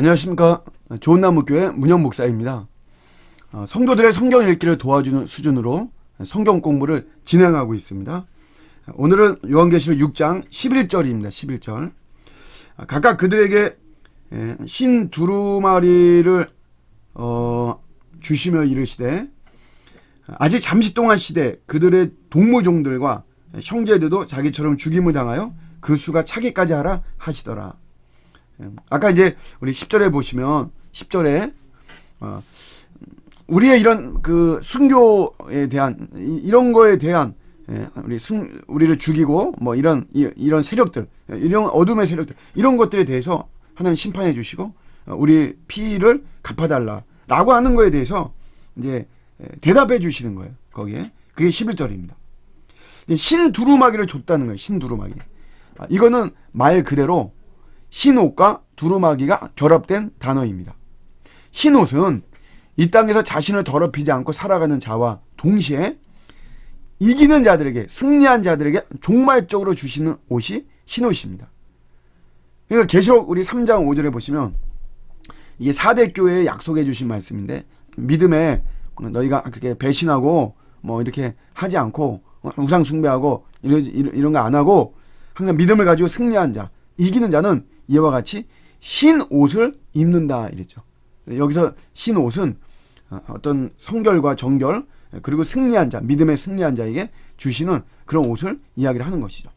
안녕하십니까. 좋은 나무교회 문현 목사입니다. 어, 성도들의 성경 읽기를 도와주는 수준으로 성경 공부를 진행하고 있습니다. 오늘은 요한계시록 6장 11절입니다. 11절. 아, 각각 그들에게 예, 흰 두루마리를 어, 주시며 이르시되 아직 잠시 동안 시대 그들의 동무종들과 형제들도 자기처럼 죽임을 당하여 그 수가 차기까지 하라 하시더라. 예, 아까 이제 우리 10절에 보시면 10절에 어, 우리의 이런 그 순교에 대한 이- 이런 거에 대한 예, 우리 순 우리를 죽이고 뭐 이런 이, 이런 세력들 이런 어둠의 세력들 이런 것들에 대해서 하나님 심판해 주시고 어, 우리 피를 갚아달라라고 하는 거에 대해서 이제 예, 대답해 주시는 거예요 거기에 그게 11절입니다. 흰 두루마기를 줬다는 거예요 흰 두루마기. 아, 이거는 말 그대로 흰 옷과 두루마기가 결합된 단어입니다. 흰 옷은 이 땅에서 자신을 더럽히지 않고 살아가는 자와 동시에 이기는 자들에게 승리한 자들에게 종말적으로 주시는 옷이 흰 옷입니다. 그러니까 계시록 우리 3장 5절에 보시면 이게 4대 교회에 약속해 주신 말씀인데 믿음에 너희가 그렇게 배신하고 뭐 이렇게 하지 않고 우상 숭배하고 이런 이런 거 안 하고 항상 믿음을 가지고 승리한 자, 이기는 자는 이와 같이 흰 옷을 입는다 이랬죠. 여기서 흰 옷은 어, 어떤 성결과 정결 그리고 승리한 자, 믿음의 승리한 자에게 주시는 그런 옷을 이야기를 하는 것이죠.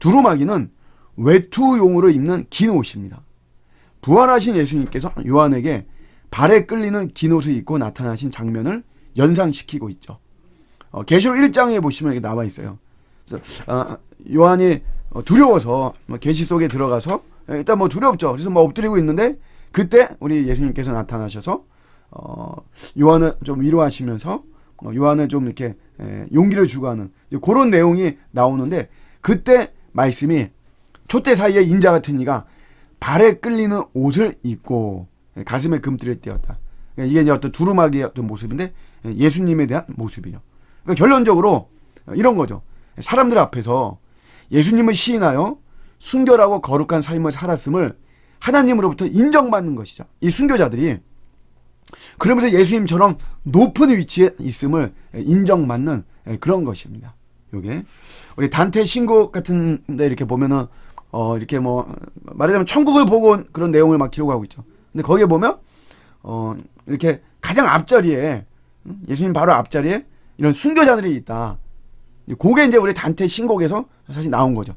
두루마기는 외투용으로 입는 긴 옷입니다. 부활하신 예수님께서 요한에게 발에 끌리는 긴 옷을 입고 나타나신 장면을 연상시키고 있죠. 어, 계시록 1장에 보시면 이게 나와 있어요. 그래서 어, 요한이 어, 두려워서 뭐 계시 속에 들어가서 예, 일단 뭐 두렵죠. 그래서 뭐 엎드리고 있는데 그때 우리 예수님께서 나타나셔서 어, 요한을 좀 위로하시면서 어, 요한을 좀 이렇게 에, 용기를 주고 하는 그런 내용이 나오는데 그때 말씀이 촛대 사이에 인자 같은 이가 발에 끌리는 옷을 입고 예, 가슴에 금띠를 띄었다. 그러니까 이게 이제 어떤 두루마기의 어떤 모습인데 예, 예수님에 대한 모습이죠. 그러니까 결론적으로 이런 거죠. 사람들 앞에서 예수님을 시인하여 순결하고 거룩한 삶을 살았음을 하나님으로부터 인정받는 것이죠. 이 순교자들이 그러면서 예수님처럼 높은 위치에 있음을 인정받는 그런 것입니다. 요게 우리 단테 신곡 같은데 이렇게 보면은 어 이렇게 뭐 말하자면 천국을 보고 온 그런 내용을 막 기록하고 있죠. 근데 거기에 보면 어 이렇게 가장 앞자리에 음, 예수님 바로 앞자리에 이런 순교자들이 있다. 그게 이제 우리 단테 신곡에서 사실 나온 거죠.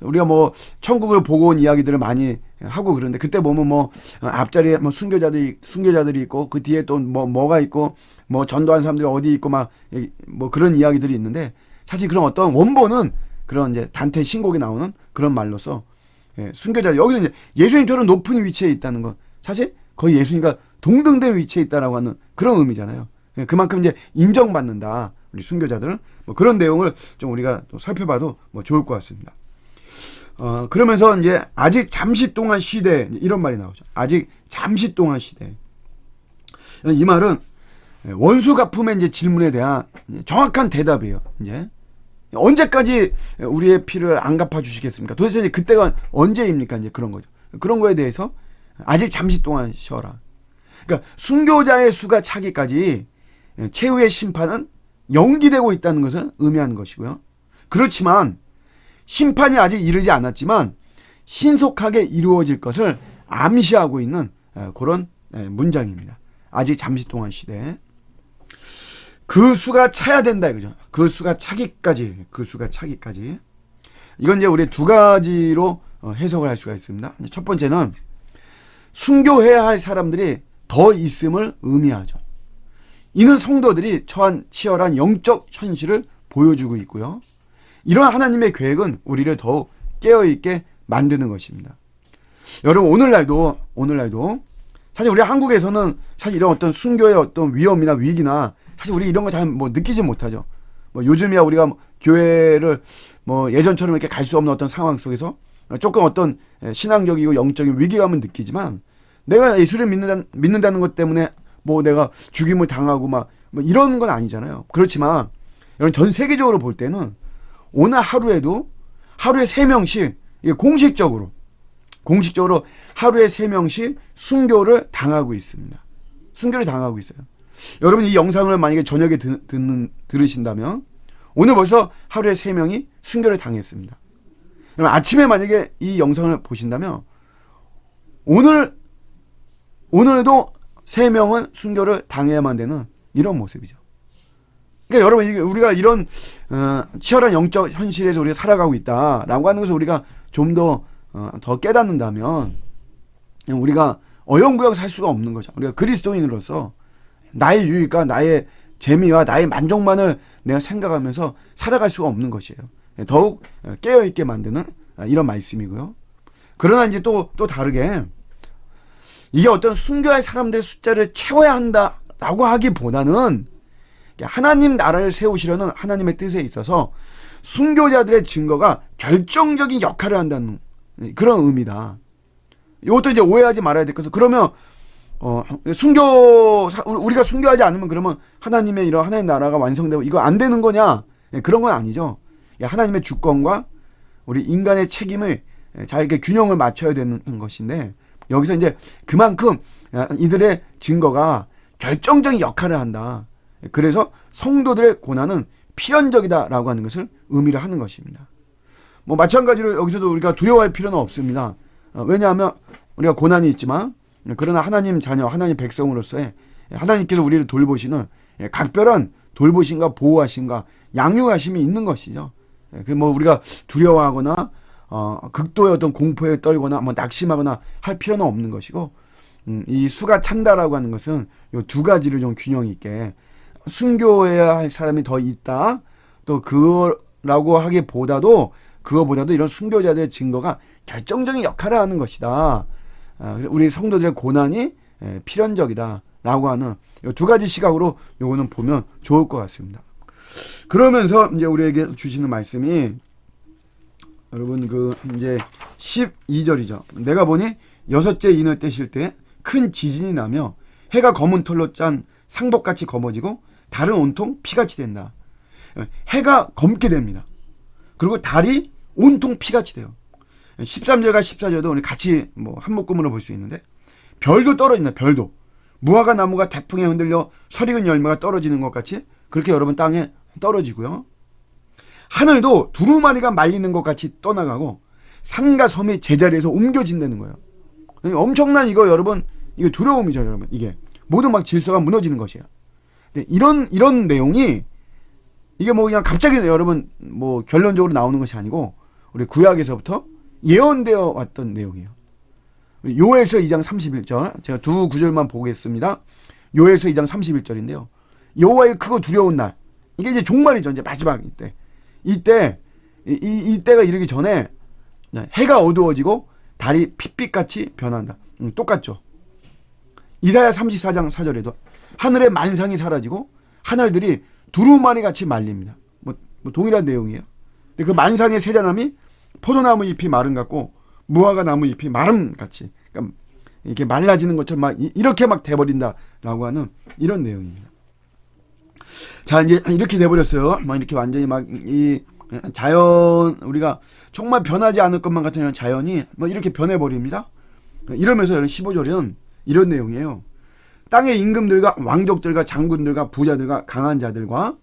우리가 뭐 천국을 보고 온 이야기들을 많이 하고 그런데 그때 보면 뭐 어, 앞자리에 뭐 순교자들이 순교자들이 있고 그 뒤에 또 뭐 뭐가 있고 뭐 전도한 사람들이 어디 있고 막 뭐 그런 이야기들이 있는데 사실 그런 어떤 원본은 그런 이제 단테 신곡에 나오는 그런 말로서 예, 순교자 여기는 이제 예수님처럼 높은 위치에 있다는 건 사실 거의 예수님과 동등된 위치에 있다라고 하는 그런 의미잖아요. 예, 그만큼 이제 인정받는다 우리 순교자들 뭐 그런 내용을 좀 우리가 또 살펴봐도 뭐 좋을 것 같습니다. 어, 그러면서 이제 아직 잠시 동안 시대 이런 말이 나오죠. 아직 잠시 동안 시대. 이 말은 원수 갚음의 이제 질문에 대한 정확한 대답이에요. 이제 언제까지 우리의 피를 안 갚아 주시겠습니까? 도대체 이제 그때가 언제입니까? 이제 그런 거죠. 그런 거에 대해서 아직 잠시 동안 쉬어라. 그러니까 순교자의 수가 차기까지 최후의 심판은 연기되고 있다는 것을 의미하는 것이고요. 그렇지만 심판이 아직 이르지 않았지만 신속하게 이루어질 것을 암시하고 있는 에, 그런 에, 문장입니다. 아직 잠시 동안 시대. 그 수가 차야 된다 이거죠. 그 수가 차기까지, 그 수가 차기까지. 이건 이제 우리 두 가지로 어, 해석을 할 수가 있습니다. 첫 번째는 순교해야 할 사람들이 더 있음을 의미하죠. 이는 성도들이 처한 치열한 영적 현실을 보여주고 있고요. 이러한 하나님의 계획은 우리를 더욱 깨어있게 만드는 것입니다. 여러분, 오늘날도, 오늘날도, 사실 우리 한국에서는 사실 이런 어떤 순교의 어떤 위험이나 위기나 사실 우리 이런 거 잘 뭐 느끼지 못하죠. 뭐 요즘이야 우리가 뭐 교회를 뭐 예전처럼 이렇게 갈 수 없는 어떤 상황 속에서 조금 어떤 신앙적이고 영적인 위기감을 느끼지만 내가 예수를 믿는다, 믿는다는 것 때문에 뭐 내가 죽임을 당하고 막 뭐 이런 건 아니잖아요. 그렇지만 여러분 전 세계적으로 볼 때는 오늘 하루에도 하루에 세 명씩 이게 공식적으로 공식적으로 하루에 세 명씩 순교를 당하고 있습니다. 순교를 당하고 있어요. 여러분 이 영상을 만약에 저녁에 듣, 듣는 들으신다면 오늘 벌써 하루에 세 명이 순교를 당했습니다. 그럼 아침에 만약에 이 영상을 보신다면 오늘 오늘도 세 명은 순교를 당해야만 되는 이런 모습이죠. 그러니까 여러분 우리가 이런 어, 치열한 영적 현실에서 우리가 살아가고 있다라고 하는 것을 우리가 좀더 어, 더 깨닫는다면 우리가 어영부영 살 수가 없는 거죠. 우리가 그리스도인으로서 나의 유익과 나의 재미와 나의 만족만을 내가 생각하면서 살아갈 수가 없는 것이에요. 더욱 깨어 있게 만드는 이런 말씀이고요. 그러나 이제 또또 다르게 이게 어떤 순교할 사람들의 숫자를 채워야 한다라고 하기보다는 하나님 나라를 세우시려는 하나님의 뜻에 있어서 순교자들의 증거가 결정적인 역할을 한다는 그런 의미다. 이것도 이제 오해하지 말아야 될 것은 그러면 어 순교 우리가 순교하지 않으면 그러면 하나님의 이런 하나님 나라가 완성되고 이거 안 되는 거냐? 예, 그런 건 아니죠. 하나님의 주권과 우리 인간의 책임을 잘 이렇게 균형을 맞춰야 되는 것인데 여기서 이제 그만큼 이들의 증거가 결정적인 역할을 한다. 그래서 성도들의 고난은 필연적이다라고 하는 것을 의미를 하는 것입니다. 뭐 마찬가지로 여기서도 우리가 두려워할 필요는 없습니다. 어, 왜냐하면 우리가 고난이 있지만 그러나 하나님 자녀, 하나님 백성으로서의 하나님께서 우리를 돌보시는 각별한 돌보심과 보호하심과 양육하심이 있는 것이죠. 예, 그뭐 우리가 두려워하거나 어, 극도의 어떤 공포에 떨거나 뭐 낙심하거나 할 필요는 없는 것이고 음, 이 수가 찬다라고 하는 것은 요두 가지를 좀 균형 있게 순교해야 할 사람이 더 있다. 또 그거라고 하기보다도 그거보다도 이런 순교자들의 증거가 결정적인 역할을 하는 것이다. 아, 우리 성도들의 고난이 예, 필연적이다라고 하는 두 가지 시각으로 요거는 보면 좋을 것 같습니다. 그러면서 이제 우리에게 주시는 말씀이 여러분 그 이제 12절이죠. 내가 보니 여섯째 인을 떼실 때 큰 지진이 나며 해가 검은 털로 짠 상복같이 검어지고 달은 온통 피같이 된다. 해가 검게 됩니다. 그리고 달이 온통 피같이 돼요. 13절과 14절도 우리 같이 뭐 한 묶음으로 볼 수 있는데 별도 떨어진다. 별도. 무화과 나무가 태풍에 흔들려 설익은 열매가 떨어지는 것 같이 그렇게 여러분 땅에 떨어지고요. 하늘도 두루마리가 말리는 것 같이 떠나가고 산과 섬이 제자리에서 옮겨진다는 거예요. 엄청난 이거 여러분 이거 두려움이죠, 여러분. 이게 모든 막 질서가 무너지는 것이에요. 근데 이런 이런 내용이 이게 뭐 그냥 갑자기 여러분 뭐 결론적으로 나오는 것이 아니고 우리 구약에서부터 예언되어 왔던 내용이에요. 요엘서 2장 31절 제가 두 구절만 보겠습니다. 요엘서 2장 31절인데요. 여호와의 크고 두려운 날 이게 이제 종말이죠. 이제 마지막 이때 이때 이, 이 때가 이르기 전에 해가 어두워지고 달이 핏빛같이 변한다. 음, 똑같죠. 이사야 34장 4절에도 하늘의 만상이 사라지고 하늘들이 두루마리 같이 말립니다. 뭐, 뭐 동일한 내용이에요. 근데 그 만상의 세자남이 포도나무 잎이 마름 같고 무화과 나무 잎이 마름 같이 그러니까 이렇게 말라지는 것처럼 막 이렇게 막 돼버린다라고 하는 이런 내용입니다. 자 이제 이렇게 돼버렸어요. 막 이렇게 완전히 막 이 자연 우리가 정말 변하지 않을 것만 같은 이런 자연이 뭐 이렇게 변해버립니다. 이러면서 15절은 이런 내용이에요. 땅의 임금들과 왕족들과 장군들과 부자들과 강한 자들과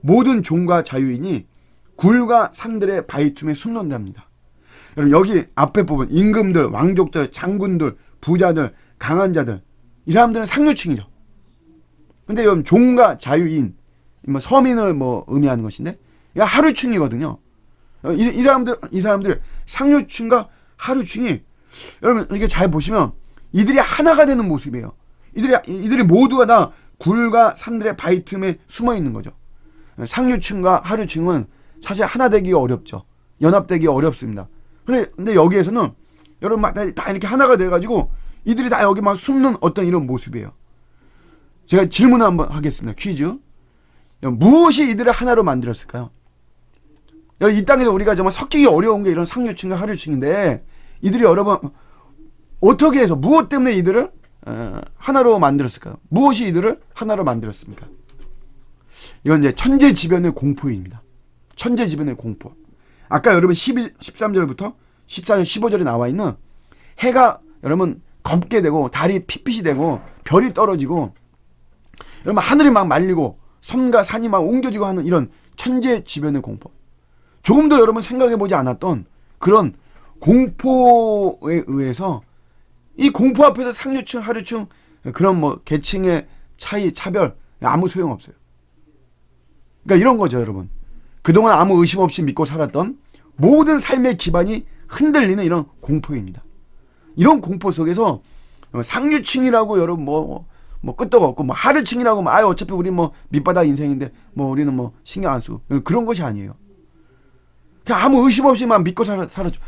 모든 종과 자유인이 굴과 산들의 바위틈에 숨는답니다. 여러분 여기 앞에 부분 임금들, 왕족들, 장군들, 부자들, 강한 자들 이 사람들은 상류층이죠. 근데 여러분 종과 자유인 뭐 서민을 뭐 의미하는 것인데 이 하류층이거든요. 이, 이 사람들 이 사람들 상류층과 하류층이 여러분 이게 잘 보시면 이들이 하나가 되는 모습이에요. 이들이 이들이 모두가 다 굴과 산들의 바위 틈에 숨어 있는 거죠. 상류층과 하류층은 사실 하나 되기가 어렵죠. 연합되기 어렵습니다. 근데, 근데 여기에서는 여러분 막 다 이렇게 하나가 돼가지고 이들이 다 여기 막 숨는 어떤 이런 모습이에요. 제가 질문 한번 하겠습니다. 퀴즈. 무엇이 이들을 하나로 만들었을까요? 이 땅에서 우리가 정말 섞이기 어려운 게 이런 상류층과 하류층인데 이들이 여러분 어떻게 해서 무엇 때문에 이들을 하나로 만들었을까요? 무엇이 이들을 하나로 만들었습니까? 이건 이제 천재지변의 공포입니다. 천재지변의 공포. 아까 여러분 11, 13절부터 14절, 15절에 나와 있는 해가 여러분 검게 되고 달이 핏빛이 되고 별이 떨어지고 여러분 하늘이 막 말리고 섬과 산이 막 옮겨지고 하는 이런 천재지변의 공포. 조금도 여러분 생각해 보지 않았던 그런 공포에 의해서 이 공포 앞에서 상류층, 하류층 그런 뭐 계층의 차이, 차별 아무 소용 없어요. 그러니까 이런 거죠, 여러분. 그동안 아무 의심 없이 믿고 살았던 모든 삶의 기반이 흔들리는 이런 공포입니다. 이런 공포 속에서 상류층이라고 여러분 뭐, 뭐 끝도 없고 뭐 하류층이라고 뭐 아유 어차피 우리 뭐 밑바닥 인생인데 뭐 우리는 뭐 신경 안 쓰고 그런 것이 아니에요. 그냥 아무 의심 없이만 믿고 살, 살았죠.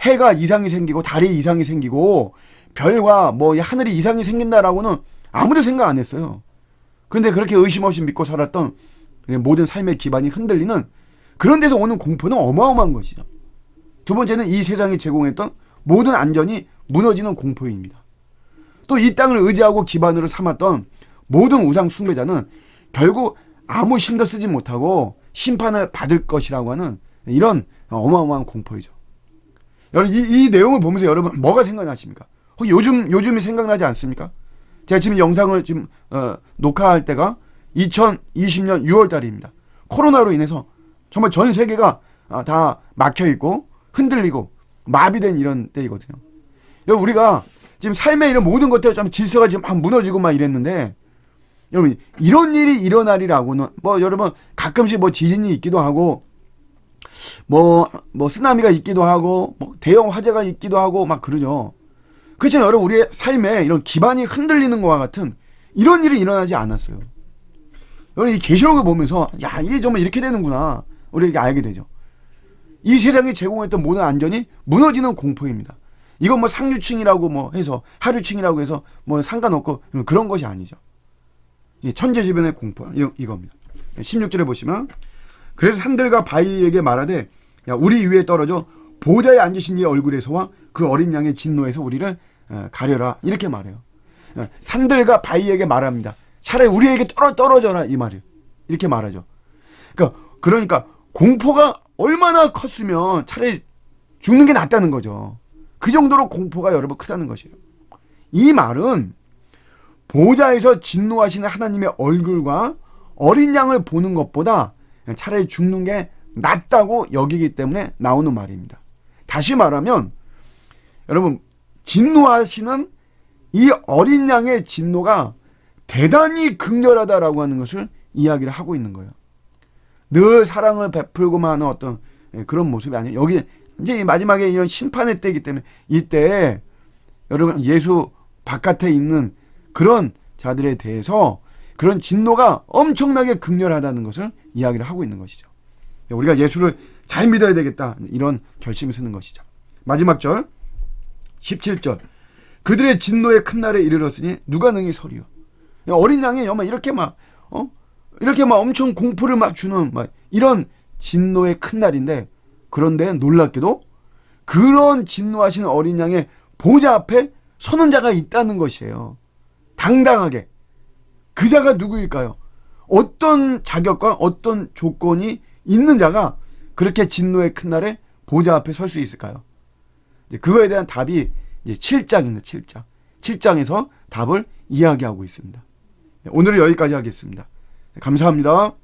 해가 이상이 생기고 달이 이상이 생기고 별과 뭐이 하늘이 이상이 생긴다라고는 아무도 생각 안 했어요. 근데 그렇게 의심 없이 믿고 살았던 모든 삶의 기반이 흔들리는 그런 데서 오는 공포는 어마어마한 것이죠. 두 번째는 이 세상이 제공했던 모든 안전이 무너지는 공포입니다. 또 이 땅을 의지하고 기반으로 삼았던 모든 우상 숭배자는 결국 아무 힘도 쓰지 못하고 심판을 받을 것이라고 하는 이런 어마어마한 공포이죠. 여러분 이, 이 내용을 보면서 여러분 뭐가 생각나십니까? 혹시 요즘 요즘이 생각나지 않습니까? 제가 지금 영상을 지금 어, 녹화할 때가 2020년 6월 달입니다. 코로나로 인해서 정말 전 세계가 아, 다 막혀 있고 흔들리고 마비된 이런 때이거든요. 여러분 우리가 지금 삶의 이런 모든 것들 좀 질서가 지금 막 무너지고 막 이랬는데 여러분 이런 일이 일어나리라고는 뭐 여러분 가끔씩 뭐 지진이 있기도 하고 뭐, 뭐, 쓰나미가 있기도 하고, 뭐, 대형 화재가 있기도 하고, 막 그러죠. 그렇잖아요. 여러분, 우리의 삶에 이런 기반이 흔들리는 것과 같은 이런 일이 일어나지 않았어요. 여러분, 이 계시록을 보면서, 야, 이게 정말 이렇게 되는구나. 우리가 알게 되죠. 이 세상이 제공했던 모든 안전이 무너지는 공포입니다. 이건 뭐 상류층이라고 뭐 해서, 하류층이라고 해서 뭐 상관없고, 그런 것이 아니죠. 천재지변의 공포, 이, 이겁니다. 16절에 보시면, 그래서 산들과 바위에게 말하되 야 우리 위에 떨어져 보좌에 앉으신 이의 얼굴에서와 그 어린 양의 진노에서 우리를 어, 가려라 이렇게 말해요. 어, 산들과 바위에게 말합니다. 차라리 우리에게 떨어 떨어져라 이 말이에요. 이렇게 말하죠. 그러니까 그러니까 공포가 얼마나 컸으면 차라리 죽는 게 낫다는 거죠. 그 정도로 공포가 여러분 크다는 것이에요. 이 말은 보좌에서 진노하시는 하나님의 얼굴과 어린 양을 보는 것보다 차라리 죽는 게 낫다고 여기기 때문에 나오는 말입니다. 다시 말하면 여러분 진노하시는 이 어린 양의 진노가 대단히 극렬하다라고 하는 것을 이야기를 하고 있는 거예요. 늘 사랑을 베풀고만 하는 어떤 그런 모습이 아니에요. 여기 이제 마지막에 이런 심판의 때이기 때문에 이때 여러분 예수 바깥에 있는 그런 자들에 대해서 그런 진노가 엄청나게 극렬하다는 것을 이야기를 하고 있는 것이죠. 우리가 예수를 잘 믿어야 되겠다. 이런 결심을 쓰는 것이죠. 마지막 절 17절 그들의 진노의 큰 날에 이르렀으니 누가 능히 서리요. 어린 양이 정말 이렇게 막 어? 이렇게 막 엄청 공포를 막 주는 막 이런 진노의 큰 날인데 그런데 놀랍게도 그런 진노하시는 어린 양의 보좌 앞에 서는 자가 있다는 것이에요. 당당하게 그 자가 누구일까요? 어떤 자격과 어떤 조건이 있는 자가 그렇게 진노의 큰 날에 보좌 앞에 설 수 있을까요? 그거에 대한 답이 이제 7장입니다. 7장. 7장에서 답을 이야기하고 있습니다. 오늘은 여기까지 하겠습니다. 감사합니다.